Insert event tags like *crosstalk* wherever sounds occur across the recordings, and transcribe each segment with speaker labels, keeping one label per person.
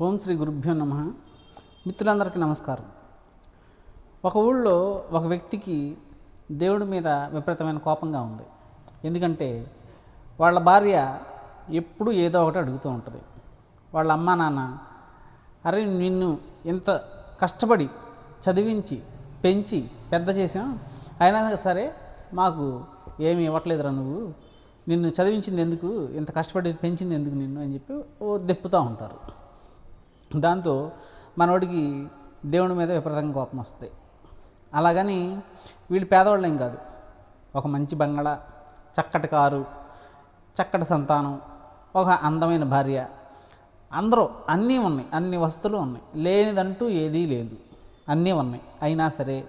Speaker 1: ఓం శ్రీ గురుభ్యో నమ. మిత్రులందరికీ నమస్కారం. ఒక ఊళ్ళో ఒక వ్యక్తికి దేవుడి మీద విపరీతమైన కోపంగా ఉంది. ఎందుకంటే వాళ్ళ భార్య ఎప్పుడూ ఏదో ఒకటి అడుగుతూ ఉంటుంది. వాళ్ళ అమ్మా నాన్న అరే నిన్ను ఇంత కష్టపడి చదివించి పెంచి పెద్ద చేసాం అయినా సరే మాకు ఏమి ఇవ్వట్లేదురా నువ్వు. నిన్ను చదివించింది ఎందుకు? ఇంత కష్టపడి పెంచింది ఎందుకు నిన్ను? అని చెప్పి ఓ దెప్పుతూ ఉంటారు. దాంతో మనోడికి దేవుడి మీద విపరీతంగా కోపం వస్తుంది అలాగని వీళ్ళు పేదవాళ్ళేం కాదు. ఒక మంచి బంగళ చక్కటి కారు చక్కటి సంతానం ఒక అందమైన భార్య. అందరూ అన్నీ ఉన్నాయి. అన్ని వస్తువులు ఉన్నాయి. లేనిదంటూ ఏదీ లేదు. అన్నీ ఉన్నాయి. అయినా సరే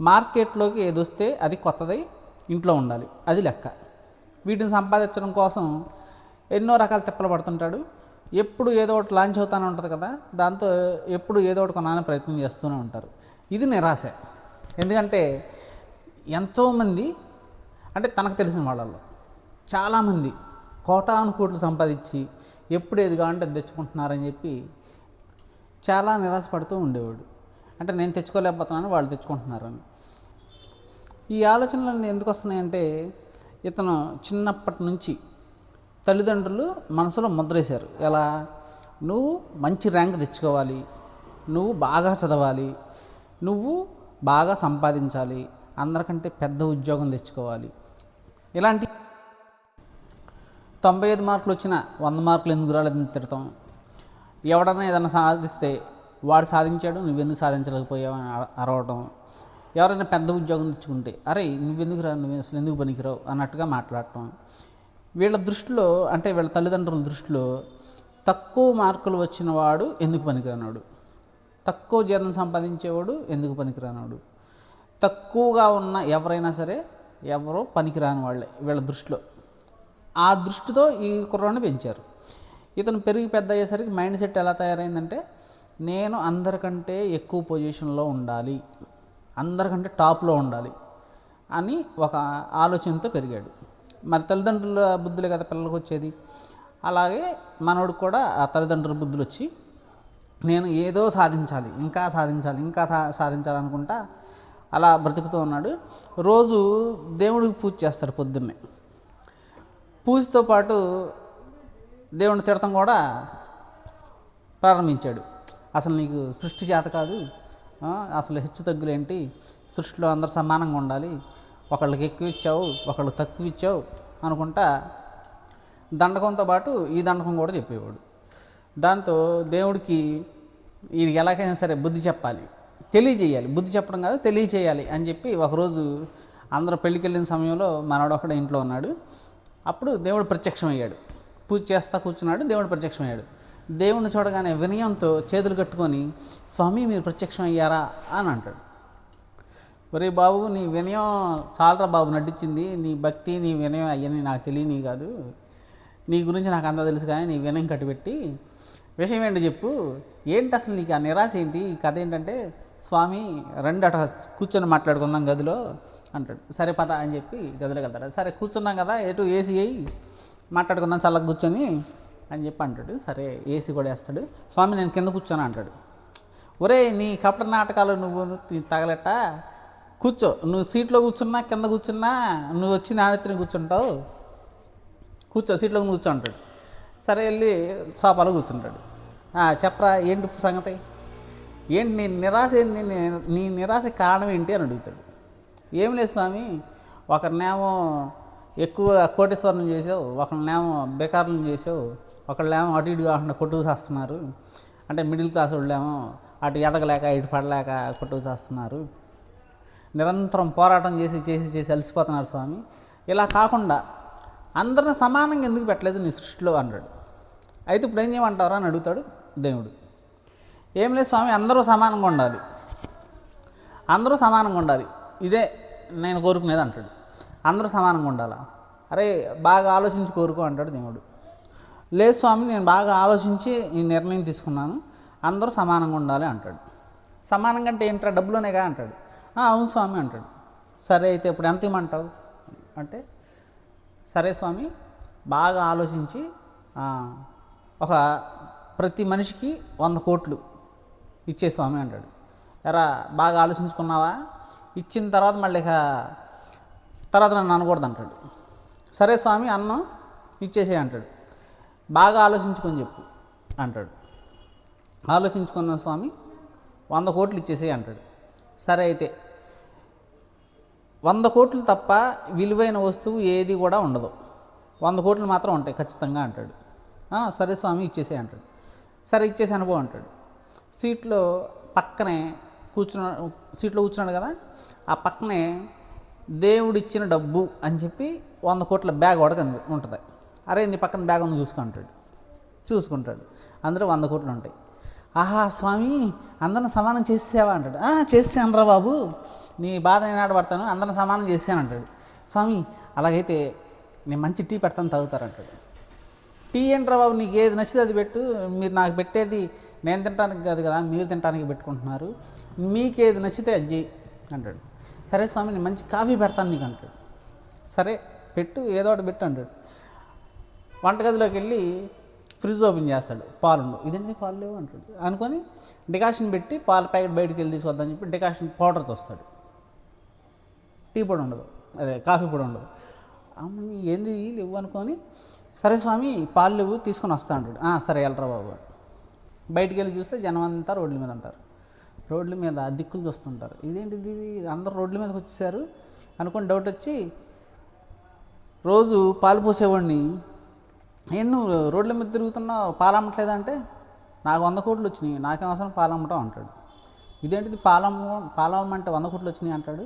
Speaker 1: మార్కెట్లోకి ఏది వస్తే అది కొత్తది ఇంట్లో ఉండాలి. అది లెక్క. వీటిని సంపాదించడం కోసం ఎన్నో రకాల తిప్పలు పడుతుంటాడు. ఎప్పుడు ఏదో ఒకటి లాంచ్ అవుతానే ఉంటుంది కదా దాంతో ఎప్పుడు ఏదో ఒకటి కొనాలని ప్రయత్నం చేస్తూనే ఉంటారు. ఇది నిరాశ ఎందుకంటే ఎంతోమంది అంటే తనకు తెలిసిన వాళ్ళల్లో చాలామంది కోటాను కోట్లు సంపాదించి ఎప్పుడు ఏది కావాలంటే అది తెచ్చుకుంటున్నారని చెప్పి చాలా నిరాశపడుతూ ఉండేవాడు. అంటే నేను తెచ్చుకోలేకపోతున్నాను వాళ్ళు తెచ్చుకుంటున్నారని. ఈ ఆలోచనలు ఎందుకు వస్తున్నాయంటే ఇతను చిన్నప్పటి నుంచి తల్లిదండ్రులు మనసులో ముద్రేశారు. ఎలా? నువ్వు మంచి ర్యాంక్ తెచ్చుకోవాలి. నువ్వు బాగా చదవాలి. నువ్వు బాగా సంపాదించాలి. అందరికంటే పెద్ద ఉద్యోగం తెచ్చుకోవాలి. ఇలాంటి తొంభై ఐదు మార్కులు వచ్చిన వంద మార్కులు ఎందుకు రాలేదని తిడతాం. ఎవడన్నా ఏదైనా సాధిస్తే వాడు సాధించాడు నువ్వెందుకు సాధించలేకపోయావు అని అరవడం ఎవరైనా పెద్ద ఉద్యోగం తెచ్చుకుంటే అరే నువ్వెందుకు రా నువ్వు అసలు ఎందుకు పనికిరావు అన్నట్టుగా మాట్లాడటం. వీళ్ళ దృష్టిలో అంటే వీళ్ళ తల్లిదండ్రుల దృష్టిలో తక్కువ మార్కులు వచ్చిన వాడు ఎందుకు పనికిరానాడు? తక్కువ జీతం సంపాదించేవాడు ఎందుకు పనికిరానాడు? తక్కువగా ఉన్న ఎవరైనా సరే ఎవరో పనికిరాని వాళ్ళే వీళ్ళ దృష్టిలో. ఆ దృష్టితో ఈ కుర్రాన్ని పెంచారు. ఇతను పెరిగి పెద్ద అయ్యేసరికి మైండ్ సెట్ ఎలా తయారైందంటే నేను అందరికంటే ఎక్కువ పొజిషన్లో ఉండాలి. అందరికంటే టాప్లో ఉండాలి అని ఒక ఆలోచనతో పెరిగాడు. మరి తల్లిదండ్రుల బుద్ధులే కదా పిల్లలకు వచ్చేది. అలాగే మనోడు కూడా ఆ తల్లిదండ్రుల బుద్ధులు వచ్చి నేను ఏదో సాధించాలి ఇంకా సాధించాలి ఇంకా సా- సాధించాలనుకుంటా అలా బ్రతుకుతూ ఉన్నాడు. రోజు దేవుడికి పూజ చేస్తాడు పొద్దున్నే. పూజతో పాటు దేవుడిని తిడతం కూడా ప్రారంభించాడు. అసలు నీకు సృష్టి చేత కాదు అసలు హెచ్చు తగ్గులేంటి సృష్టిలో అందరు సమానంగా ఉండాలి. ఒకళ్ళకి ఎక్కువ ఇచ్చావు ఒకళ్ళు తక్కువ ఇచ్చావు అనుకుంటా దండకంతో పాటు ఈ దండకం కూడా చెప్పేవాడు. దాంతో దేవుడికి వీడికి ఎలాగైనా సరే బుద్ధి చెప్పాలి తెలియజేయాలి. బుద్ధి చెప్పడం కాదు తెలియజేయాలి అని చెప్పి ఒకరోజు అందరూ పెళ్ళికి వెళ్ళిన సమయంలో మనవాడు ఒకడే ఇంట్లో ఉన్నాడు. అప్పుడు దేవుడు ప్రత్యక్షమయ్యాడు. పూజ చేస్తా కూర్చున్నాడు దేవుడు ప్రత్యక్షమయ్యాడు. దేవుడిని చూడగానే వినయంతో చేతులు కట్టుకొని స్వామి మీరు ప్రత్యక్షం అయ్యారా అని అంటాడు. ఒరే బాబు నీ వినయం చాలరా బాబు నటించింది. నీ భక్తి నీ వినయం అయ్యని నాకు తెలియని కాదు. నీ గురించి నాకు అంతా తెలుసు కానీ నీ వినయం కట్టిపెట్టి. విషయం ఏంటి చెప్పు. ఏంటి అసలు నీకు ఆ నిరాశ ఏంటి? ఈ కథ ఏంటంటే స్వామి రెండు అట కూర్చొని మాట్లాడుకుందాం గదిలో అంటాడు. సరే పద అని చెప్పి గదిలోకి వెళ్తాడు. సరే కూర్చున్నాం కదా ఎటు ఏసీ అయ్యి మాట్లాడుకుందాం చల్లగా కూర్చొని అని చెప్పి అంటాడు. సరే ఏసీ కూడా వేస్తాడు. స్వామి నేను కింద కూర్చొని అంటాడు. ఒరే నీ కపట నాటకాలు నువ్వు నీ తగలట కూర్చో. నువ్వు సీట్లో కూర్చున్నా కింద కూర్చున్నా నువ్వు వచ్చి నాణ్యతని కూర్చుంటావు. కూర్చో సీట్లో కూర్చుంటాడు సరే వెళ్ళి సోఫాలో కూర్చుంటాడు. చెప్పరా ఏంటి సంగతి? ఏంటి నీ నిరాశ ఏంది? నీ- నిరాశ కారణం ఏంటి అని అడుగుతాడు. ఏం లేదు స్వామి ఒకరినేమో ఎక్కువ కోటేశ్వరం చేసావు ఒకళ్ళనేమో బేకార్లను చేసావు ఒకళ్ళేమో అటు ఇటు కాకుండా కొట్టుకు చేస్తున్నారు. అంటే మిడిల్ క్లాస్ వాళ్ళేమో అటు ఎదగలేక ఇటు పడలేక కొట్టుకు చేస్తున్నారు. నిరంతరం పోరాటం చేసి చేసి చేసి అలసిపోతున్నారు స్వామి. ఇలా కాకుండా అందరిని సమానంగా ఎందుకు పెట్టలేదు నీ సృష్టిలో అన్నాడు. అయితే ఇప్పుడు ఏం చేయమంటారా అని అడుగుతాడు దేవుడు. ఏం లేదు స్వామి అందరూ సమానంగా ఉండాలి. అందరూ సమానంగా ఉండాలి. ఇదే నేను కోరుకునేది అంటాడు. అందరూ సమానంగా ఉండాలా? అరే బాగా ఆలోచించి కోరుకో అంటాడు దేవుడు. లేదు స్వామి నేను బాగా ఆలోచించి ఈ నిర్ణయం తీసుకున్నాను. అందరూ సమానంగా ఉండాలి అంటాడు. సమానంగా అంటే ఏంట్రా? డబ్బులోనేగా అంటాడు. అవును స్వామి అంటాడు. సరే అయితే ఇప్పుడు ఎంత ఇమ్మంటావు? అంటే సరే స్వామి బాగా ఆలోచించి ఒక ప్రతి మనిషికి వంద కోట్లు ఇచ్చే స్వామి అంటాడు. ఎరా బాగా ఆలోచించుకున్నావా? ఇచ్చిన తర్వాత మళ్ళీ ఇక తర్వాత నన్ను అనకూడదు అంటాడు. సరే స్వామి అన్నం ఇచ్చేసే అంటాడు. బాగా ఆలోచించుకొని చెప్పు అంటాడు. ఆలోచించుకున్న స్వామి వంద కోట్లు ఇచ్చేసేయి అంటాడు. సరే అయితే. వంద కోట్లు తప్ప విలువైన వస్తువు ఏది కూడా ఉండదు. వంద కోట్లు మాత్రం ఉంటాయి ఖచ్చితంగా అంటాడు. సరే స్వామి ఇచ్చేసే అంటాడు. సరే ఇచ్చేసి అనుభవం అంటాడు. సీట్లో పక్కనే కూర్చున్న సీట్లో కూర్చున్నాడు కదా ఆ పక్కనే దేవుడిచ్చిన డబ్బు అని చెప్పి వంద కోట్ల బ్యాగ్ కూడా కనిపి ఉంటుంది. అరే నీ పక్కన బ్యాగ్ ఉంది చూసుకుంటాడు చూసుకుంటాడు. అందులో వంద కోట్లు ఉంటాయి. ఆహా స్వామి అందరిని సమానం చేసేవా అంటాడు. "ఆ, చేసానురా బాబు. నీ బాధ నేను పడతాను? అందరిని సమానం చేసాను అంటాడు. స్వామి అలాగైతే నేను మంచి టీ పెడతాను తాగుతారంటాడు టీ ఏంట్రా బాబు నీకు ఏది నచ్చితే అది పెట్టు. మీరు నాకు పెట్టేది నేను తినడానికి కాదు కదా మీరు తినడానికి పెట్టుకుంటున్నారు. మీకు ఏది నచ్చితే అది చేయి అంటాడు. సరే స్వామి నేను మంచి కాఫీ పెడతాను నీకు అంటాడు. సరే పెట్టు ఏదో ఒకటి పెట్టు అంటాడు. వంటగదిలోకి వెళ్ళి ఫ్రిడ్జ్ ఓపెన్ చేస్తాడు పాలు ఇదేంటి పాలు లేవు అంటాడు. అనుకొని డికాషన్ పెట్టి పాల ప్యాకెట్ బయటికి వెళ్ళి తీసుకొద్దని చెప్పి డికాషన్ పౌడర్తో వస్తాడు టీ పొడి ఉండదు. అదే కాఫీ పొడి ఉండదు. అమ్మని ఏంది లేవు అనుకొని సరే స్వామి పాలు లేవు తీసుకొని వస్తా అంటాడు. సరే వెళ్ళరా బాబు బయటికి వెళ్ళి చూస్తే జనం అంతా రోడ్ల మీద ఉంటారు రోడ్ల మీద దిక్కులు చూస్తుంటారు. ఇదేంటిది ఇది? అందరు రోడ్ల మీదకి వచ్చేసారు. అనుకుని డౌట్ వచ్చి రోజు పాలు పోసేవాడిని. నేను నువ్వు రోడ్ల మీద తిరుగుతున్నావు పాలు అమ్మట్లేదంటే నాకు వంద కోట్లు వచ్చినాయి. నాకేం అవసరం? పాలమ్మటం అంటాడు. ఇదేంటిది? పాలమ్మ పాలమ్మంటే వంద కోట్లు వచ్చినాయి అంటాడు.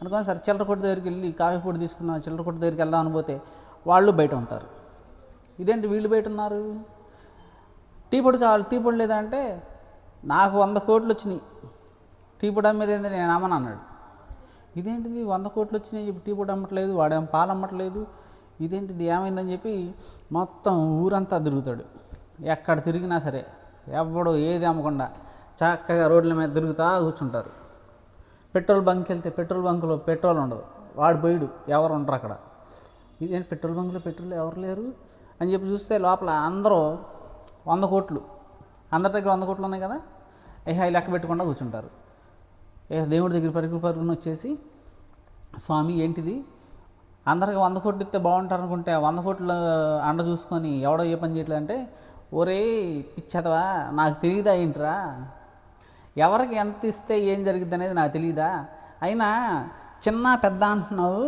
Speaker 1: అనుకోని సరే చిల్లర కొట్టు దగ్గరికి వెళ్ళి కాఫీ పొడి తీసుకుందాం చిల్లర కొట్టు దగ్గరికి వెళ్దాం అనిపోతే వాళ్ళు బయట ఉంటారు. ఇదేంటి వీళ్ళు బయట ఉన్నారు? టీ పొడి కావాలి టీ పొడి లేదంటే నాకు వంద కోట్లు వచ్చినాయి. టీ పొడి అమ్మేది ఏంటి నేను అమ్మను అన్నాడు. ఇదేంటిది? వంద కోట్లు వచ్చినాయి చెప్పి టీ పొడి అమ్మట్లేదు వాడేం పాలు అమ్మట్లేదు ఇదేంటిది? ఏమైందని చెప్పి మొత్తం ఊరంతా తిరుగుతాడు. ఎక్కడ తిరిగినా సరే ఎవడు ఏది అమ్మకుండా చక్కగా రోడ్ల మీద తిరుగుతా కూర్చుంటారు. పెట్రోల్ బంక్కి వెళ్తే పెట్రోల్ బంకులో పెట్రోల్ ఉండదు. వాడు పోయిడు ఎవరు ఉండరు అక్కడ. ఇదేంటి పెట్రోల్ బంకులో పెట్రోల్ ఎవరు లేరు? అని చెప్పి చూస్తే లోపల అందరూ వంద కోట్లు. అందరి దగ్గర వంద కోట్లు ఉన్నాయి కదా? ఇక లెక్క పెట్టకుండా కూర్చుంటారు. ఇక దేవుడి దగ్గర పరుగులు పరుగున వచ్చేసి స్వామి ఏంటిది? అందరికి వంద కోట్లు ఇస్తే బాగుంటారు అనుకుంటే ఆ వంద కోట్లు అండ చూసుకొని ఎవడో ఏ పని చేయట్లేదు అంటే ఒరే పిచ్చదవా నాకు తెలియదా ఏంట్రా? ఎవరికి ఎంత ఇస్తే ఏం జరిగింది అనేది నాకు తెలియదా అయినా చిన్న పెద్ద అంటున్నావు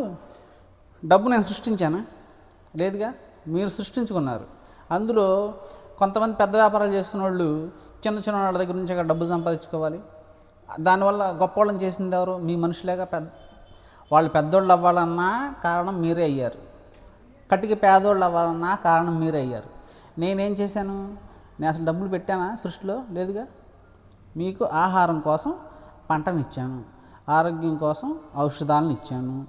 Speaker 1: డబ్బు నేను సృష్టించానా? లేదుగా మీరు సృష్టించుకున్నారు. అందులో కొంతమంది పెద్ద వ్యాపారాలు చేస్తున్న వాళ్ళు చిన్న చిన్న వాళ్ళ దగ్గర నుంచి అక్కడ డబ్బు సంపాదించుకోవాలి. దానివల్ల గొప్పవాళ్ళని చేసింది ఎవరు? మీ మనుషులేగా? పెద్ద వాళ్ళు పెద్దోళ్ళు అవ్వాలన్నా కారణం మీరే అయ్యారు. కట్టికి పేదోళ్ళు అవ్వాలన్నా కారణం మీరే అయ్యారు. నేనేం చేశాను? నేను అసలు డబ్బులు పెట్టానా సృష్టిలో? లేదుగా? మీకు ఆహారం కోసం పంటనిచ్చాను. ఆరోగ్యం కోసం ఔషధాలను ఇచ్చాను.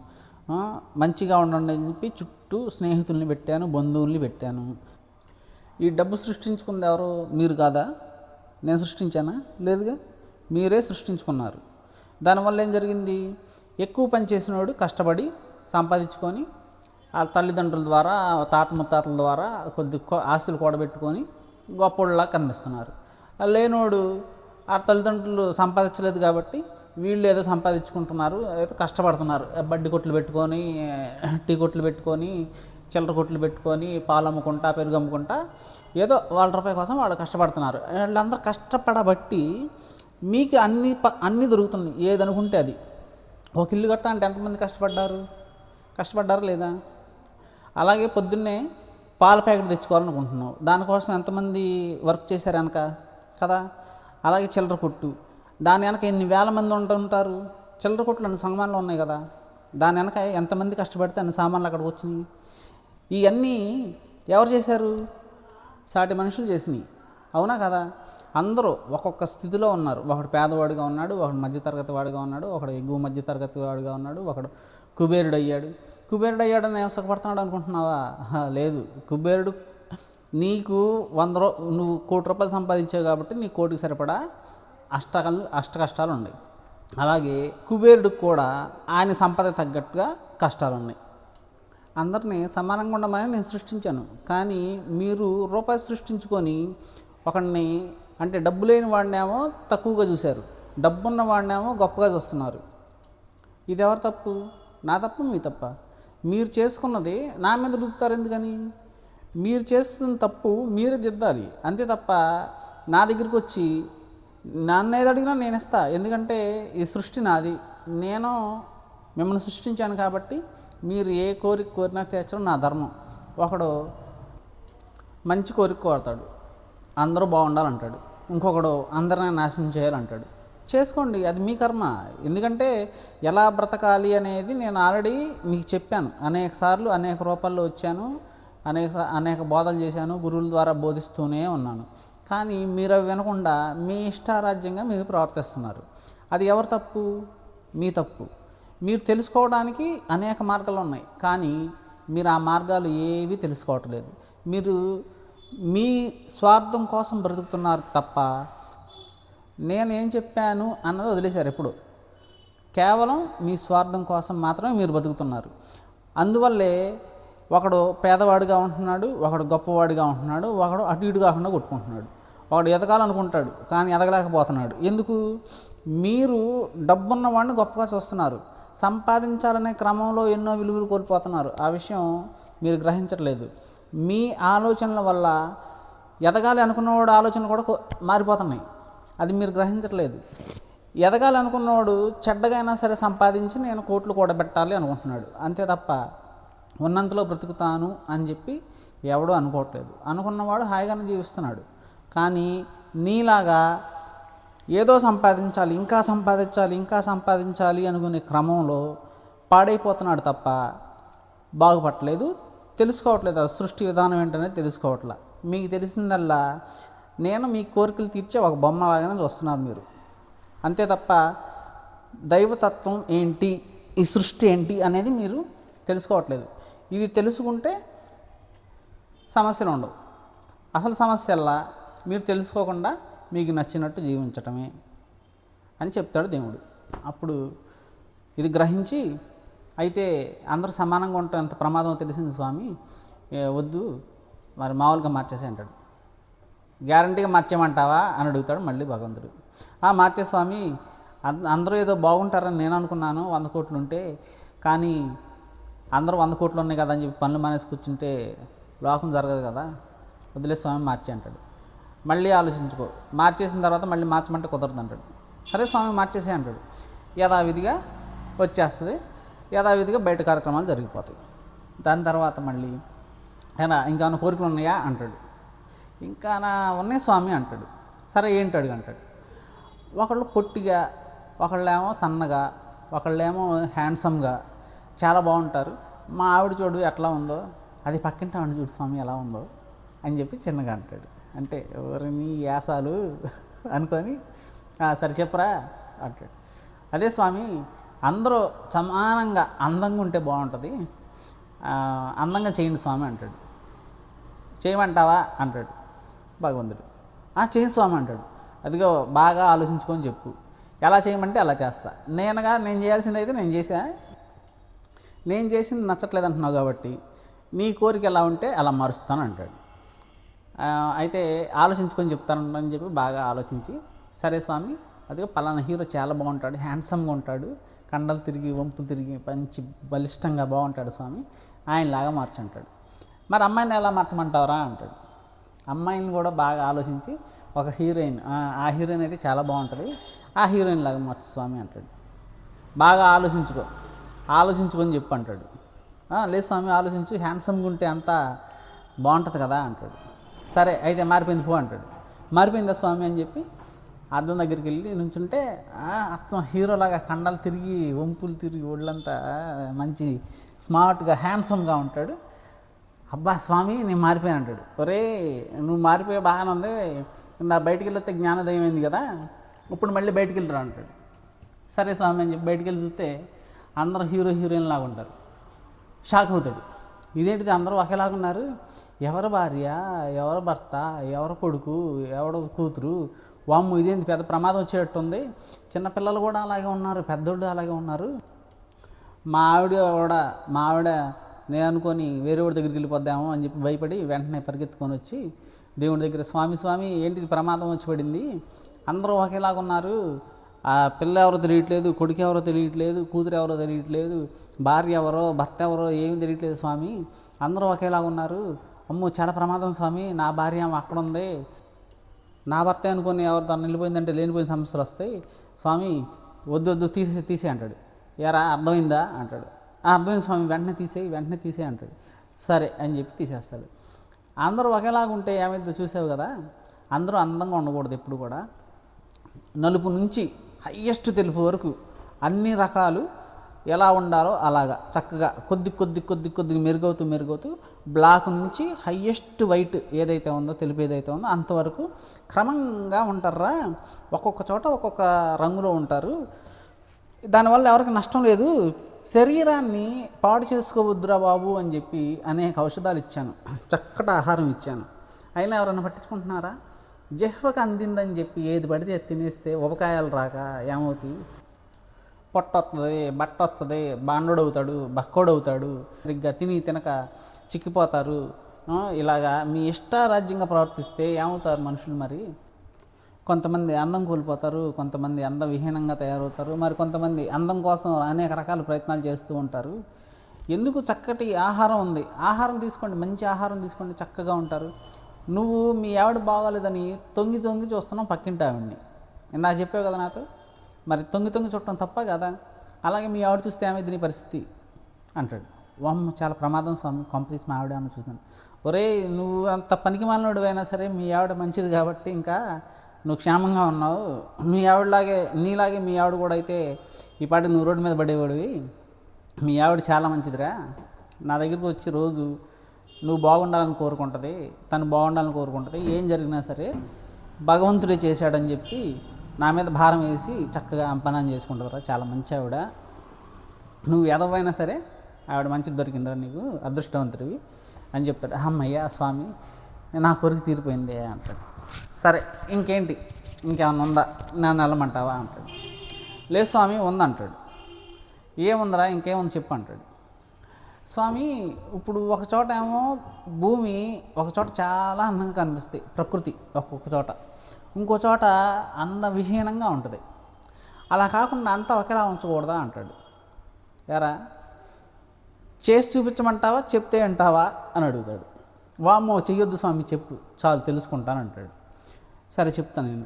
Speaker 1: మంచిగా ఉండండి అని చెప్పి చుట్టూ స్నేహితుల్ని పెట్టాను బంధువుల్ని పెట్టాను. ఈ డబ్బు సృష్టించుకుంది ఎవరు? మీరు కాదా? నేను సృష్టించానా? లేదుగా? మీరే సృష్టించుకున్నారు. దానివల్ల ఏం జరిగింది? ఎక్కువ పని చేసినోడు కష్టపడి సంపాదించుకొని వాళ్ళ తల్లిదండ్రుల ద్వారా తాత ముత్తాతల ద్వారా కొద్ది ఆస్తులు కూడబెట్టుకొని గొప్పోళ్ళలా కనిపిస్తున్నారు. లేనోడు ఆ తల్లిదండ్రులు సంపాదించలేదు కాబట్టి వీళ్ళు ఏదో సంపాదించుకుంటున్నారు ఏదో కష్టపడుతున్నారు. బడ్డి కొట్లు పెట్టుకొని టీ కొట్లు పెట్టుకొని చిల్లర కొట్లు పెట్టుకొని పాలు అమ్ముకుంటా పెరుగు అమ్ముకుంటా ఏదో వాళ్ళ రూపాయి కోసం వాళ్ళు కష్టపడుతున్నారు. వీళ్ళందరూ కష్టపడబట్టి మీకు అన్ని ప అన్నీ దొరుకుతున్నాయి. ఏది అనుకుంటే అది. ఒక ఇల్లు కట్టాలంటే ఎంతమంది కష్టపడ్డారు? కష్టపడ్డారు లేదా? అలాగే పొద్దున్నే పాల ప్యాకెట్ తెచ్చుకోవాలనుకుంటున్నావు. దానికోసం ఎంతమంది వర్క్ చేశారు వెనక? కదా? అలాగే చిల్లర కొట్టు. దాని వెనక ఎన్ని వేల మంది ఉంటుంటారు చిల్లర కొట్లు అన్ని సామాన్లు ఉన్నాయి కదా? దాని వెనక ఎంతమంది కష్టపడితే అన్ని సామాన్లు అక్కడికి వచ్చినాయి? ఇవన్నీ ఎవరు చేశారు? సాటి మనుషులు చేసినాయి. అవునా కదా? అందరూ ఒక్కొక్క స్థితిలో ఉన్నారు. ఒకడు పేదవాడిగా ఉన్నాడు ఒకడు మధ్యతరగతి వాడిగా ఉన్నాడు ఒకడు ఎగువ మధ్యతరగతి వాడిగా ఉన్నాడు ఒకడు కుబేరుడు అయ్యాడు కుబేరుడు అయ్యాడని నేను సుఖపడుతున్నాడు అనుకుంటున్నావా? లేదు. కుబేరుడు నీకు వంద రూ నువ్వు కోటి రూపాయలు సంపాదించావు కాబట్టి నీ కోటికి సరిపడా అష్టకలు అష్ట కష్టాలు ఉన్నాయి అలాగే కుబేరుడికి కూడా ఆయన సంపద తగ్గట్టుగా కష్టాలు ఉన్నాయి అందరినీ సమానంగా ఉండమని నేను సృష్టించాను. కానీ మీరు రూపాయి సృష్టించుకొని ఒకడిని అంటే డబ్బు లేని వాడినేమో తక్కువగా చూశారు. డబ్బున్న వాడినేమో గొప్పగా చూస్తున్నారు. ఇది ఎవరు తప్పు? నా తప్పు మీ తప్ప. మీరు చేసుకున్నది నా మీద రుపుతారు ఎందుకని? మీరు చేస్తున్న తప్పు మీరే దిద్దాలి. అంతే తప్ప నా దగ్గరికి వచ్చి నన్ను ఏది అడిగినా నేను ఇస్తా. ఎందుకంటే ఈ సృష్టి నాది. నేను మిమ్మల్ని సృష్టించాను కాబట్టి మీరు ఏ కోరిక కోరినా తీర్చడం నా ధర్మం. ఒకడు మంచి కోరిక కోరతాడు. అందరూ బాగుండాలంటాడు. ఇంకొకడు అందరిని నాశనం చేయాలంటాడు. చేసుకోండి అది మీ కర్మ. ఎందుకంటే ఎలా బ్రతకాలి అనేది నేను ఆల్రెడీ మీకు చెప్పాను. అనేక సార్లు అనేక రూపాల్లో వచ్చాను అనేక సా- అనేక బోధలు చేశాను గురువుల ద్వారా బోధిస్తూనే ఉన్నాను. కానీ మీరు అవి వినకుండా మీ ఇష్టారాజ్యంగా మీరు ప్రవర్తిస్తున్నారు. అది ఎవరు తప్పు? మీ తప్పు. మీరు తెలుసుకోవడానికి అనేక మార్గాలు ఉన్నాయి. కానీ మీరు ఆ మార్గాలు ఏవి తెలుసుకోవట్లేదు. మీరు మీ స్వార్థం కోసం బ్రతుకుతున్నారు తప్ప నేను ఏం చెప్పాను అన్నది వదిలేశారు ఎప్పుడు. కేవలం మీ స్వార్థం కోసం మాత్రమే మీరు బతుకుతున్నారు అందువల్లే ఒకడు పేదవాడిగా ఉంటున్నాడు ఒకడు గొప్పవాడిగా ఉంటున్నాడు ఒకడు అటు ఇటు కాకుండా కొట్టుకుంటున్నాడు. ఒకడు ఎదగాలనుకుంటాడు కానీ ఎదగలేకపోతున్నాడు. ఎందుకు? మీరు డబ్బున్న వాడిని గొప్పగా చూస్తున్నారు. సంపాదించాలనే క్రమంలో ఎన్నో విలువలు కోల్పోతున్నారు. ఆ విషయం మీరు గ్రహించట్లేదు. మీ ఆలోచనల వల్ల ఎదగాలి అనుకున్నవాడు ఆలోచనలు కూడా మారిపోతున్నాయి. అది మీరు గ్రహించట్లేదు. ఎదగాలి అనుకున్నవాడు చెడ్డగైనా సరే సంపాదించి నేను కోట్లు కూడా పెట్టాలి అనుకుంటున్నాడు. అంతే తప్ప ఉన్నంతలో బ్రతుకుతాను అని చెప్పి ఎవడో అనుకోవట్లేదు. అనుకున్నవాడు హాయిగానే జీవిస్తున్నాడు. కానీ నీలాగా ఏదో సంపాదించాలి ఇంకా సంపాదించాలి ఇంకా సంపాదించాలి అనుకునే క్రమంలో పాడైపోతున్నాడు తప్ప బాగుపడలేదు తెలుసుకోవట్లేదు. ఆ సృష్టి విధానం ఏంటనేది తెలుసుకోవట్లే. మీకు తెలిసిందల్లా నేను మీ కోరికలు తీర్చే ఒక బొమ్మలాగానే చూస్తున్నారు మీరు. అంతే తప్ప దైవతత్వం ఏంటి ఈ సృష్టి ఏంటి అనేది మీరు తెలుసుకోవట్లేదు. ఇది తెలుసుకుంటే సమస్యలు ఉండవు అసలు సమస్యల్లా మీరు తెలుసుకోకుండా మీకు నచ్చినట్టు జీవించటమే అని చెప్తాడు దేవుడు. అప్పుడు ఇది గ్రహించి అయితే అందరూ సమానంగా ఉంటే ఎంత ప్రమాదం తెలిసింది స్వామి. వద్దు మరి మామూలుగా మార్చేసే అంటాడు. గ్యారంటీగా మార్చేయమంటావా అని అడుగుతాడు మళ్ళీ భగవంతుడు. ఆ మార్చే స్వామి అందరూ ఏదో బాగుంటారని నేను అనుకున్నాను వంద కోట్లు ఉంటే కానీ అందరూ వంద కోట్లు ఉన్నాయి కదా అని చెప్పి పనులు మానేసి కూర్చుంటే లోకం జరగదు కదా. వదిలే స్వామి మార్చి అంటాడు. మళ్ళీ ఆలోచించుకో. మార్చేసిన తర్వాత మళ్ళీ మార్చమంటే కుదరదు అంటాడు. సరే స్వామి మార్చేసే అంటాడు. యథావిధిగా వచ్చేస్తుంది. యథావిధిగా బయట కార్యక్రమాలు జరిగిపోతాయి. దాని తర్వాత మళ్ళీ ఏనా ఇంకా కోరికలు ఉన్నాయా? అంటాడు. ఇంకా నా ఉన్నాయి స్వామి అంటాడు. సరే ఏంటి అడుగు అంటాడు. ఒకళ్ళు పొట్టిగా ఒకళ్ళేమో సన్నగా ఒకళ్ళేమో హ్యాండ్సమ్గా చాలా బాగుంటారు. మా ఆవిడ చూడు ఎట్లా ఉందో అది పక్కింటి ఆవిడ చూడు స్వామి ఎలా ఉందో అని చెప్పి చిన్నగా అంటాడు. అంటే ఎవరిని యాసాలు అనుకొని సరే చెప్పరా అంటాడు. అదే స్వామి అందరూ సమానంగా అందంగా ఉంటే బాగుంటుంది. అందంగా చేయండి స్వామి అంటాడు. చేయమంటావా? అంటాడు. భగవంతుడు. "ఆ, చేయి స్వామి అంటాడు. అదిగో బాగా ఆలోచించుకొని చెప్పు. ఎలా చేయమంటే అలా చేస్తా. నేనుగా నేను చేయాల్సింది అయితే నేను చేసా. నేను చేసింది నచ్చట్లేదు అంటున్నావు కాబట్టి నీ కోరిక ఎలా ఉంటే అలా మారుస్తాను అంటాడు. అయితే ఆలోచించుకొని చెప్తాను అని చెప్పి బాగా ఆలోచించి సరే స్వామి అదిగో పలానా హీరో చాలా బాగుంటాడు హ్యాండ్సమ్గా ఉంటాడు కండలు తిరిగి వంపులు తిరిగి మంచి బలిష్టంగా బాగుంటాడు స్వామి. ఆయనలాగా మార్చంటాడు. మరి అమ్మాయిని ఎలా మార్చమంటావరా అంటాడు. అమ్మాయిని కూడా బాగా ఆలోచించి ఒక హీరోయిన్ "ఆ, హీరోయిన్ అయితే చాలా బాగుంటుంది. ఆ హీరోయిన్ లాగా మార్చు స్వామి అంటాడు. బాగా ఆలోచించుకో. ఆలోచించుకొని చెప్పు అంటాడు. లేదు స్వామి ఆలోచించు. హ్యాండ్సమ్గా ఉంటే అంతా బాగుంటుంది కదా అంటాడు. సరే అయితే మారిపోయింది పో అంటాడు. మారిపోయిందా స్వామి అని చెప్పి అద్దం దగ్గరికి వెళ్ళి నుంచుంటే అస్తం అచ్చం హీరోలాగా కండలు తిరిగి వంపులు తిరిగి ఒళ్ళంతా మంచి స్మార్ట్గా హ్యాండ్సమ్గా ఉంటాడు. అబ్బా స్వామి నేను మారిపోయాను అంటాడు. ఒరే నువ్వు మారిపోయే బాగానే ఉంది. నా బయటికి వెళ్తే జ్ఞానోదయం అయింది కదా. ఇప్పుడు మళ్ళీ బయటికి వెళ్ళరా అంటాడు. సరే స్వామి అని చెప్పి బయటికి వెళ్ళి చూస్తే అందరూ హీరో హీరోయిన్ లాగా ఉంటారు. షాక్ అవుతాడు. ఇదేంటిది? అందరూ ఒకేలాగా ఉన్నారు. ఎవరి భార్య ఎవరు భర్త ఎవరు కొడుకు ఎవడు కూతురు? వామ్ము ఇదేంటి పెద్ద ప్రమాదం వచ్చేటట్టుంది. చిన్నపిల్లలు కూడా అలాగే ఉన్నారు పెద్దోళ్ళు అలాగే ఉన్నారు. మా ఆవిడ కూడా మా ఆవిడ నేను అనుకొని వేరే దగ్గరికి వెళ్ళిపోద్దాము అని చెప్పి భయపడి వెంటనే పరిగెత్తుకొని వచ్చి దేవుడి దగ్గర స్వామి స్వామి ఏంటిది ప్రమాదం వచ్చి పడింది? అందరూ ఒకేలాగా ఉన్నారు. ఆ పిల్ల ఎవరో తెలియట్లేదు కొడుకు ఎవరో తెలియట్లేదు కూతురు ఎవరో తెలియట్లేదు భార్య ఎవరో భర్త ఎవరో ఏమీ తెలియట్లేదు స్వామి. అందరూ ఒకేలాగా ఉన్నారు. అమ్మో చాలా ప్రమాదం స్వామి. నా భార్య అక్కడ ఉంది నా భర్త అనుకుని ఎవరు తను వెళ్ళిపోయిందంటే లేనిపోయిన సమస్యలు వస్తాయి. స్వామి వద్దు వద్దు తీసే తీసే అంటాడు. ఎరా అర్థమైందా? అంటాడు. "ఆ, అర్థమైంది స్వామి. వెంటనే తీసేయి వెంటనే తీసే అంటాడు. సరే అని చెప్పి తీసేస్తాడు. అందరూ ఒకేలాగా ఉంటే ఏమైందో చూసావు కదా? అందరూ అందంగా ఉండకూడదు ఎప్పుడు కూడా. నలుపు నుంచి హయ్యెస్ట్ తెలుపు వరకు అన్ని రకాలు ఎలా ఉండాలో అలాగా చక్కగా కొద్ది కొద్ది కొద్ది కొద్దిగా మెరుగవుతూ మెరుగవుతూ బ్లాక్ నుంచి హయ్యెస్ట్ వైట్ ఏదైతే ఉందో తెలుపు ఏదైతే ఉందో అంతవరకు క్రమంగా ఉంటారా? ఒక్కొక్క చోట ఒక్కొక్క రంగులో ఉంటారు. దానివల్ల ఎవరికి నష్టం లేదు. శరీరాన్ని పాడు చేసుకోవద్దురా బాబు అని చెప్పి అనేక ఔషధాలు ఇచ్చాను. చక్కటి ఆహారం ఇచ్చాను. అయినా ఎవరైనా పట్టించుకుంటున్నారా? జహ్వకు అందిందని చెప్పి ఏది పడితే తినేస్తే ఉపకాయాలు రాక ఏమవుతాయి? పొట్ట వస్తుంది బట్ట వస్తుంది బాండోడు అవుతాడు బక్కోడు అవుతాడు సరిగ్గా తిని తినక చిక్కిపోతారు. ఇలాగా మీ ఇష్టారాజ్యంగా ప్రవర్తిస్తే ఏమవుతారు మనుషులు మరి? కొంతమంది అందం కోల్పోతారు కొంతమంది అందం విహీనంగా తయారవుతారు మరి కొంతమంది అందం కోసం అనేక రకాల ప్రయత్నాలు చేస్తూ ఉంటారు. ఎందుకు చక్కటి ఆహారం ఉంది? ఆహారం తీసుకోండి మంచి ఆహారం తీసుకోండి చక్కగా ఉంటారు. నువ్వు మీ ఆవిడ బాగాలేదని తొంగి తొంగి చూస్తున్నావు పక్కింటి ఆవిడ్ని. ఇందాక చెప్పావు కదా నాతో? మరి తొంగి తొంగి చుట్టం తప్ప కదా. అలాగే మీ ఆవిడ చూస్తే ఏమైంది నీ పరిస్థితి? అంటాడు. వామ్మ చాలా ప్రమాదం స్వామి కొంపతీసి మా ఆవిడ అని చూస్తున్నాను ఒరే నువ్వు అంత పనికి మాలినోడు అయినా సరే మీ ఆవిడ మంచిది కాబట్టి ఇంకా నువ్వు క్షేమంగా ఉన్నావు. మీ ఆవిడలాగే నీలాగే మీ ఆవిడ కూడా అయితే ఈ పాటి నువ్వు రోడ్డు మీద పడేవాడివి. మీ ఆవిడ చాలా మంచిదిరా. నా దగ్గరికి వచ్చి రోజు నువ్వు బాగుండాలని కోరుకుంటుంది తను బాగుండాలని కోరుకుంటుంది ఏం జరిగినా సరే భగవంతుడే చేశాడని చెప్పి నా మీద భారం వేసి చక్కగా అంపనాన్ని చేసుకుంటుందిరా చాలా మంచి ఆవిడ. నువ్వు ఎదవైనా సరే ఆవిడ మంచిది దొరికిందిరా నీకు అదృష్టవంతుడివి అని చెప్పారు. అమ్మయ్యా స్వామి నా కొరికి తీరిపోయింది అంటాడు. సరే ఇంకేంటి? ఇంకేమన్నా ఉందా? నన్ను వెళ్ళమంటావా? అంటాడు. లేదు స్వామి ఉందంటాడు. ఏముందిరా? ఇంకేముంది చెప్పు అంటాడు. స్వామి ఇప్పుడు ఒక చోట ఏమో భూమి ఒక చోట చాలా అందంగా కనిపిస్తాయి. ప్రకృతి ఒక్కొక్క చోట. ఇంకో చోట అందవిహీనంగా ఉంటుంది. అలా కాకుండా అంతా ఒకేలా ఉంచకూడదా అంటాడు. ఎరా చేసి చూపించమంటావా చెప్తే అంటావా అని అడుగుతాడు. వామ్మో చెయ్యొద్దు స్వామి చెప్పు చాలు తెలుసుకుంటాను అంటాడు. సరే చెప్తాను నేను.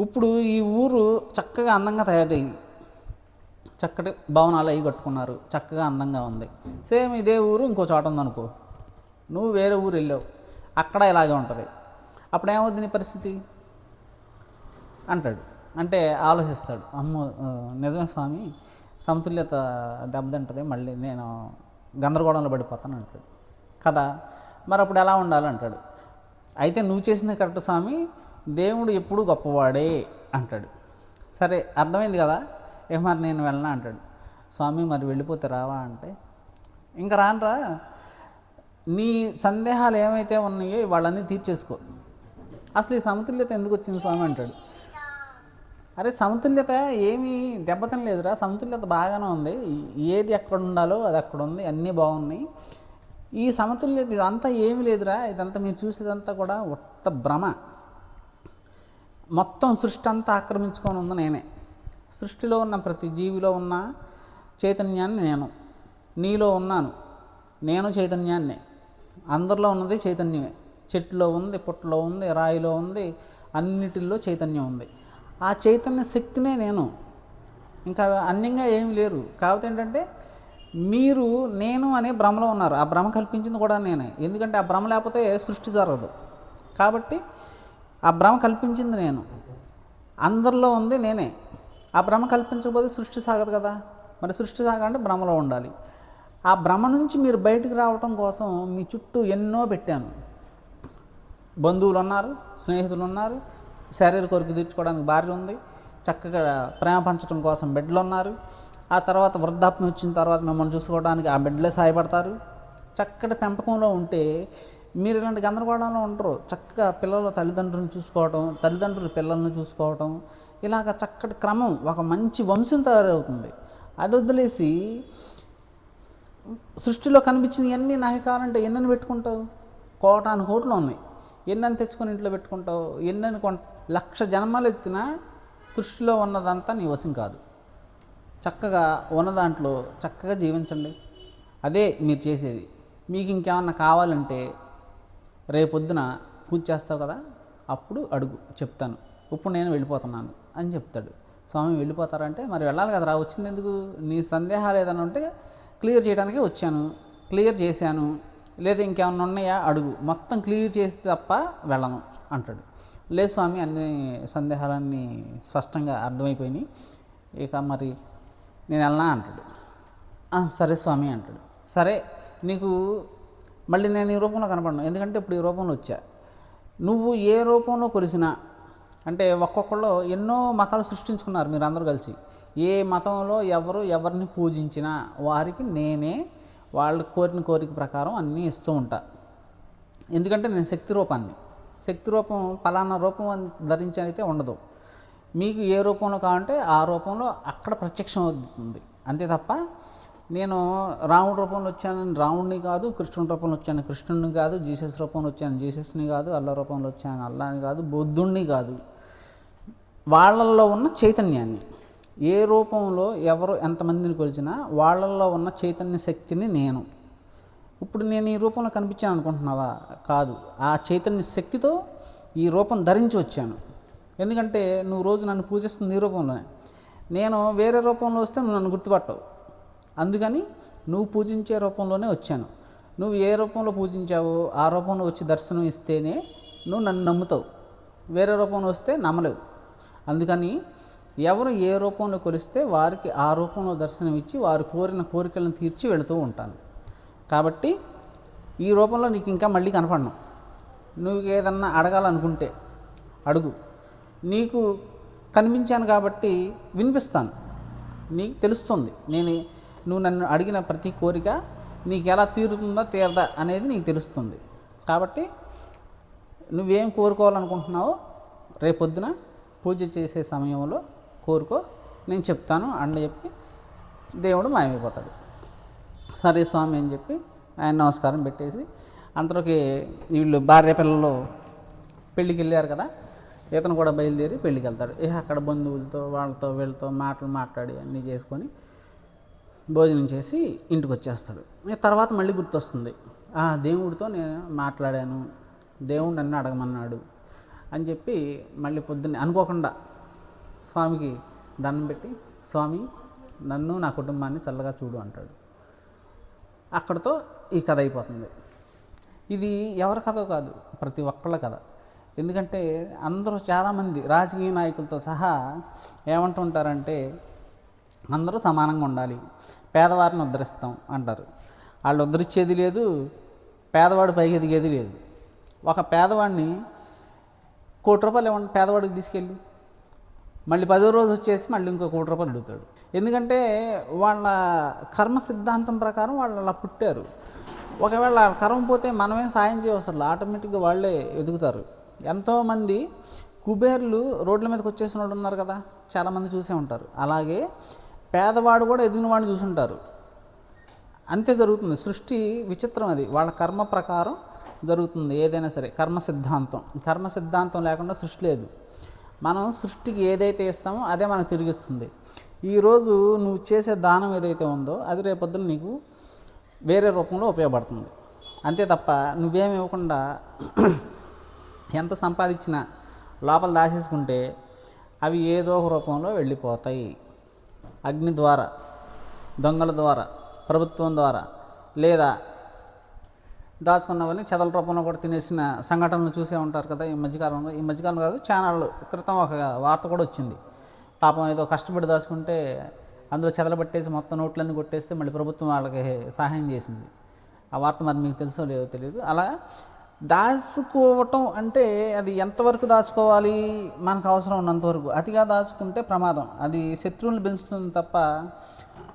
Speaker 1: ఇప్పుడు ఈ ఊరు చక్కగా అందంగా తయారయ్యి చక్కటి భవనాలు అవి కట్టుకున్నారు. చక్కగా అందంగా ఉంది. సేమ్ ఇదే ఊరు ఇంకో చోట ఉందనుకో. నువ్వు వేరే ఊరు వెళ్ళావు. అక్కడ ఇలాగే ఉంటుంది. అప్పుడు ఏమవుద్ది నీ పరిస్థితి? అంటాడు. అంటే ఆలోచిస్తాడు. అమ్మో నిజమే స్వామి సమతుల్యత దెబ్బతింటుంది మళ్ళీ నేను గందరగోళంలో పడిపోతాను అంటాడు. కదా మరి అప్పుడు ఎలా ఉండాలంటాడు? అయితే నువ్వు చేసింది కరెక్ట్ స్వామి దేవుడు ఎప్పుడు గొప్పవాడే అంటాడు. సరే అర్థమైంది కదా? ఏ మరి నేను వెళ్ళనా అంటాడు. స్వామి మరి వెళ్ళిపోతే రావా అంటే ఇంకా రానురా నీ సందేహాలు ఏమైతే ఉన్నాయో వాళ్ళన్నీ తీర్చేసుకో. అసలు ఈ సమతుల్యత ఎందుకు వచ్చింది స్వామి అంటాడు. అరే సమతుల్యత ఏమీ దెబ్బతినలేదురా సమతుల్యత బాగానే ఉంది. ఏది ఎక్కడ ఉండాలో అది అక్కడ ఉంది. అన్నీ బాగున్నాయి. ఈ సమతుల్యత ఇదంతా ఏమీ లేదురా. ఇదంతా మీరు చూసేదంతా కూడా ఉత్త భ్రమ. మొత్తం సృష్టి అంతా ఆక్రమించుకొని ఉంది నేనే. సృష్టిలో ఉన్న ప్రతి జీవిలో ఉన్న చైతన్యాన్ని నేను. నీలో ఉన్నాను. నేను చైతన్యాన్నే. అందరిలో ఉన్నది చైతన్యమే. చెట్టులో ఉంది పుట్టలో ఉంది రాయిలో ఉంది అన్నిటిల్లో చైతన్యం ఉంది. ఆ చైతన్య శక్తినే నేను. ఇంకా అన్యంగా ఏమి లేరు. కాకపోతే ఏంటంటే మీరు నేను అనే భ్రమలో ఉన్నారు. ఆ భ్రమ కల్పించింది కూడా నేనే. ఎందుకంటే ఆ భ్రమ లేకపోతే సృష్టి జరగదు. కాబట్టి ఆ భ్రమ కల్పించింది నేను. అందరిలో ఉంది నేనే. ఆ భ్రమ కల్పించకపోతే సృష్టి సాగదు కదా. మరి సృష్టి సాగాలంటే భ్రమలో ఉండాలి. ఆ భ్రమ నుంచి మీరు బయటకు రావటం కోసం మీ చుట్టూ ఎన్నో పెట్టాను. బంధువులు ఉన్నారు స్నేహితులు ఉన్నారు శారీరక కోరిక తీర్చుకోవడానికి భార్య ఉంది. చక్కగా ప్రేమ పంచడం కోసం బిడ్డలు ఉన్నారు. ఆ తర్వాత వృద్ధాప్యం వచ్చిన తర్వాత మిమ్మల్ని చూసుకోవడానికి ఆ బిడ్డలే సహాయపడతారు. చక్కటి పెంపకంలో ఉంటే మీరు ఇలాంటి గందరగోళంలో ఉండరు. చక్కగా పిల్లల తల్లిదండ్రులను చూసుకోవటం తల్లిదండ్రులు పిల్లల్ని చూసుకోవటం ఇలాగ చక్కటి క్రమం ఒక మంచి వంశం తయారవుతుంది. అది వదిలేసి సృష్టిలో కనిపించిన ఎన్ని నాకు కావాలంటే ఎన్నని పెట్టుకుంటావు? కోటాను కోట్లు ఉన్నాయి. ఎన్నని తెచ్చుకొని ఇంట్లో పెట్టుకుంటావు? ఎన్నని కొంట లక్ష జన్మలెత్తిన సృష్టిలో ఉన్నదంతా నీ వశం కాదు. చక్కగా ఉన్న దాంట్లో చక్కగా జీవించండి. అదే మీరు చేసేది. మీకు ఇంకేమన్నా కావాలంటే రేపొద్దున పూజ చేస్తావు కదా అప్పుడు అడుగు చెప్తాను. ఇప్పుడు నేను వెళ్ళిపోతున్నాను అని చెప్తాడు. స్వామి వెళ్ళిపోతారంటే మరి వెళ్ళాలి కదా రా వచ్చింది ఎందుకు? నీ సందేహాలు ఏదైనా ఉంటే క్లియర్ చేయడానికే వచ్చాను క్లియర్ చేశాను. లేదా ఇంకేమన్నా ఉన్నాయా? అడుగు. మొత్తం క్లియర్ చేసి తప్ప వెళ్ళను అంటాడు. లేదు స్వామి అన్ని సందేహాలన్నీ స్పష్టంగా అర్థమైపోయినాయి. ఇక మరి నేను వెళ్ళనా అంటాడు. సరే స్వామి అంటాడు. సరే నీకు మళ్ళీ నేను ఈ రూపంలో కనపడను. ఎందుకంటే ఇప్పుడు ఈ రూపంలో వచ్చా. నువ్వు ఏ రూపంలో కొలిసినా అంటే ఒక్కొక్కళ్ళు ఎన్నో మతాలు సృష్టించుకున్నారు మీరు అందరూ కలిసి. ఏ మతంలో ఎవరు ఎవరిని పూజించినా వారికి నేనే వాళ్ళు కోరిన కోరిక ప్రకారం అన్నీ ఇస్తూ ఉంటా. ఎందుకంటే నేను శక్తి రూపాన్ని. శక్తి రూపం ఫలానా రూపం అని ధరించి అయితే ఉండదు. మీకు ఏ రూపంలో కావాలంటే ఆ రూపంలో అక్కడ ప్రత్యక్షం అవుతుంది. అంతే తప్ప నేను రాముడి రూపంలో వచ్చాను రాముడిని కాదు కృష్ణుడి రూపంలో వచ్చాను కృష్ణుడిని కాదు జీసస్ రూపంలో వచ్చాను జీసస్ని కాదు అల్లా రూపంలో వచ్చాను అల్లాని కాదు బుద్ధుణ్ణి కాదు. వాళ్ళల్లో ఉన్న చైతన్యాన్ని ఏ రూపంలో ఎవరు ఎంతమందిని కొలిచినా వాళ్ళల్లో ఉన్న చైతన్య శక్తిని నేను. ఇప్పుడు నేను ఈ రూపంలో కనిపించాను అనుకుంటున్నావా? కాదు. ఆ చైతన్య శక్తితో ఈ రూపం ధరించి వచ్చాను. ఎందుకంటే నువ్వు రోజు నన్ను పూజిస్తుంది ఈ రూపంలోనే. నేను వేరే రూపంలో వస్తే నువ్వు నన్ను గుర్తుపట్టవు. అందుకని నువ్వు పూజించే రూపంలోనే వచ్చాను. నువ్వు ఏ రూపంలో పూజించావో ఆ రూపంలో వచ్చి దర్శనం ఇస్తేనే నువ్వు నన్ను నమ్ముతావు. వేరే రూపంలో వస్తే నమ్మలేవు. అందుకని ఎవరు ఏ రూపంలో కొలిస్తే వారికి ఆ రూపంలో దర్శనం ఇచ్చి వారు కోరిన కోరికలను తీర్చి వెళుతూ ఉంటాను. కాబట్టి ఈ రూపంలో నీకు ఇంకా మళ్ళీ కనపడను. నువ్వు ఏదన్నా అడగాలనుకుంటే అడుగు. నీకు కనిపించాను కాబట్టి వినిపిస్తాను. నీకు తెలుస్తుంది. నేను నువ్వు నన్ను అడిగిన ప్రతి కోరిక నీకు ఎలా తీరుతుందో తీరదా అనేది నీకు తెలుస్తుంది. కాబట్టి నువ్వేం కోరుకోవాలనుకుంటున్నావో రేపొద్దున పూజ చేసే సమయంలో కోరుకో. నేను చెప్తాను. అని చెప్పి దేవుడు మాయమైపోతాడు. సరే స్వామి అని చెప్పి ఆయన నమస్కారం పెట్టేసి అంతలోకి వీళ్ళు భార్య పిల్లలు పెళ్ళికి వెళ్ళారు కదా ఇతను కూడా బయలుదేరి పెళ్ళికి వెళ్తాడు. ఇక అక్కడ బంధువులతో వాళ్ళతో వీళ్ళతో మాటలు మాట్లాడి అన్నీ చేసుకొని భోజనం చేసి ఇంటికి వచ్చేస్తాడు. తర్వాత మళ్ళీ గుర్తొస్తుంది. ఆ దేవుడితో నేను మాట్లాడాను దేవుడు నన్ను అడగమన్నాడు అని చెప్పి మళ్ళీ పొద్దున్నే అనుకోకుండా స్వామికి దండం పెట్టి స్వామి నన్ను నా కుటుంబాన్ని చల్లగా చూడు అంటాడు. అక్కడితో ఈ కథ అయిపోతుంది. ఇది ఎవరి కథ కాదు ప్రతి ఒక్కళ్ళ కథ. ఎందుకంటే అందరూ చాలామంది రాజకీయ నాయకులతో సహా ఏమంటుంటారంటే అందరూ సమానంగా ఉండాలి పేదవారిని ఉద్ధరిస్తాం అంటారు. వాళ్ళు ఉద్ధరించేది లేదు పేదవాడు పైకి ఎదిగేది లేదు. ఒక పేదవాడిని కోటి రూపాయలు ఇవ్వండి పేదవాడికి తీసుకెళ్ళి మళ్ళీ పదో రోజు వచ్చేసి మళ్ళీ ఇంకో కోటి రూపాయలు అడుగుతాడు. ఎందుకంటే వాళ్ళ కర్మ సిద్ధాంతం ప్రకారం వాళ్ళు అలా పుట్టారు. ఒకవేళ వాళ్ళ కర్మ పోతే మనమే సాయం చేయవసరం ఆటోమేటిక్గా వాళ్ళే ఎదుగుతారు. ఎంతోమంది కుబేర్లు రోడ్ల మీదకి వచ్చేసిన వాళ్ళు ఉన్నారు కదా చాలామంది చూసే ఉంటారు. అలాగే పేదవాడు కూడా ఎదిగిన వాడిని చూసుంటారు అంతే జరుగుతుంది. సృష్టి విచిత్రం అది. వాళ్ళ కర్మ ప్రకారం జరుగుతుంది. ఏదైనా సరే కర్మ సిద్ధాంతం. కర్మ సిద్ధాంతం లేకుండా సృష్టి లేదు. మనం సృష్టికి ఏదైతే ఇస్తామో అదే మనకు తిరిగిస్తుంది. ఈరోజు నువ్వు చేసే దానం ఏదైతే ఉందో అది రేపొద్దున నీకు వేరే రూపంలో ఉపయోగపడుతుంది. అంతే తప్ప నువ్వేమి ఇవ్వకుండా *clears throat* ఎంత సంపాదించినా లోపల దాచేసుకుంటే అవి ఏదో ఒక రూపంలో వెళ్ళిపోతాయి. అగ్ని ద్వారా దొంగల ద్వారా ప్రభుత్వం ద్వారా లేదా దాచుకున్నవన్నీ చెదల రూపంలో కూడా తినేసిన సంఘటనలు చూసే ఉంటారు కదా ఈ మధ్యకాలంలో. ఈ మధ్యకాలం కాదు ఛానల్ క్రితం ఒక వార్త కూడా వచ్చింది. పాపం ఏదో కష్టపడి దాచుకుంటే అందులో చెదలు పట్టేసి మొత్తం నోట్లన్నీ కొట్టేస్తే మళ్ళీ ప్రభుత్వం వాళ్ళకి సహాయం చేసింది. ఆ వార్త మరి మీకు తెలుసో లేదో తెలియదు. అలా దాచుకోవటం అంటే అది ఎంతవరకు దాచుకోవాలి? మనకు అవసరం ఉన్నంతవరకు అతిగా దాచుకుంటే ప్రమాదం. అది శత్రువులను పెంచుతుంది తప్ప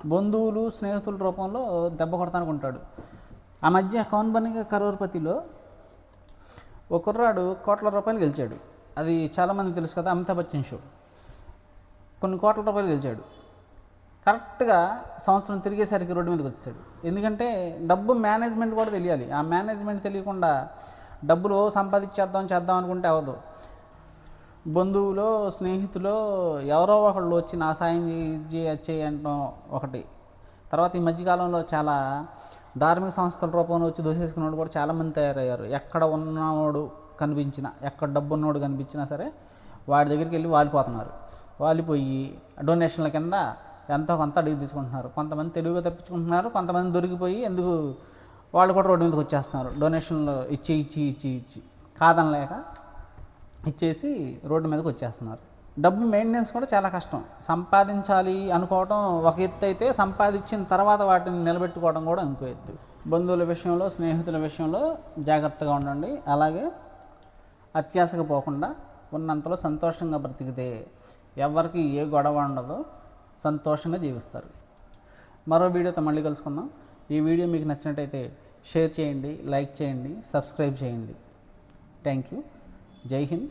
Speaker 1: బంధువులు స్నేహితుల రూపంలో దెబ్బ కొడతానుకుంటాడు ఆ మధ్య కౌన్ బనిగా కరోర్పతిలో ఒక కుర్రాడు కోట్ల రూపాయలు గెలిచాడు. అది చాలామంది తెలుసు కదా అమితాబ్ బచ్చన్ షో. కొన్ని కోట్ల రూపాయలు గెలిచాడు. కరెక్ట్గా సంవత్సరం తిరిగేసరికి రోడ్డు మీదకి వచ్చేసాడు. ఎందుకంటే డబ్బు మేనేజ్మెంట్ కూడా తెలియాలి. ఆ మేనేజ్మెంట్ తెలియకుండా డబ్బులు సంపాదించేద్దాం చేద్దాం అనుకుంటే అవ్వదు. బంధువులో స్నేహితులో ఎవరో ఒకళ్ళు వచ్చి నా సాయం చేయ చేయటం ఒకటి. తర్వాత ఈ మధ్యకాలంలో చాలా ధార్మిక సంస్థల రూపంలో వచ్చి దోసేసుకున్నవాడు కూడా చాలామంది తయారయ్యారు. ఎక్కడ ఉన్నవాడు కనిపించినా ఎక్కడ డబ్బు ఉన్నవాడు కనిపించినా సరే వాడి దగ్గరికి వెళ్ళి వాలిపోతున్నారు. వాలిపోయి డొనేషన్ల కింద ఎంతో కొంత అడిగి తీసుకుంటున్నారు. కొంతమంది తెలుగుగా తప్పించుకుంటున్నారు కొంతమంది దొరికిపోయి ఎందుకు వాళ్ళు కూడా రోడ్డు మీదకి వచ్చేస్తున్నారు. డొనేషన్లు ఇచ్చి ఇచ్చి ఇచ్చి ఇచ్చి కాదనలేక ఇచ్చేసి రోడ్డు మీదకి వచ్చేస్తున్నారు. డబ్బు మెయింటెనెన్స్ కూడా చాలా కష్టం. సంపాదించాలి అనుకోవడం ఒక ఎత్తు అయితే సంపాదించిన తర్వాత వాటిని నిలబెట్టుకోవడం కూడా ఇంకో ఎత్తు. బంధువుల విషయంలో స్నేహితుల విషయంలో జాగ్రత్తగా ఉండండి. అలాగే అత్యాశకు పోకుండా ఉన్నంతలో సంతోషంగా బ్రతికితే ఎవరికి ఏ గొడవ ఉండదో. సంతోషంగా జీవిస్తారు. మరో వీడియోతో మళ్ళీ కలుసుకుందాం. ఈ వీడియో మీకు నచ్చినట్టయితే షేర్ చేయండి లైక్ చేయండి సబ్స్క్రైబ్ చేయండి. Thank you. జై హింద్.